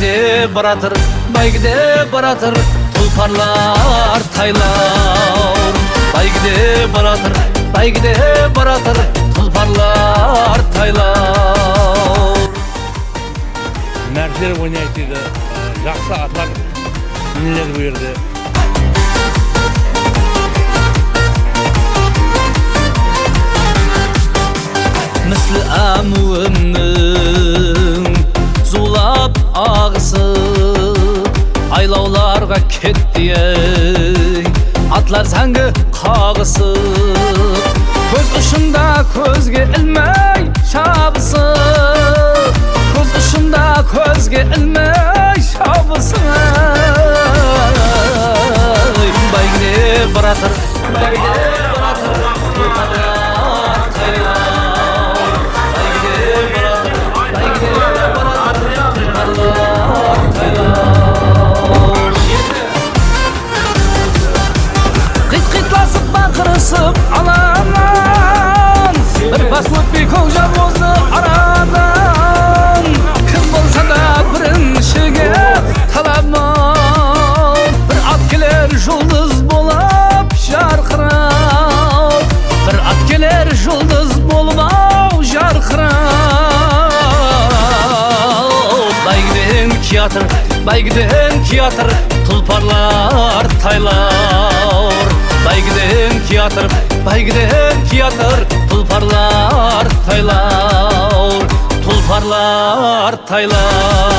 gide baratır Bay gide baratır Tulparlar taylar. Bay baratır Bay baratır Tulparlar taylar. Mertler oynaydı Jaksa atlar Minler buyurdu? Misli Aylovlarga ketdi ey Atlar zangi qog'isi Ko'z ushimda ko'zga ilmay shabisi Ko'z ushimda ko'zga ilmay shabisi Baygine baratır Baygine baratır Kiyatır, baygiden kiyatır Tulparlar taylar. Baygiden kiyatır, baygiden kiyatır Tulparlar taylar. Tulparlar taylar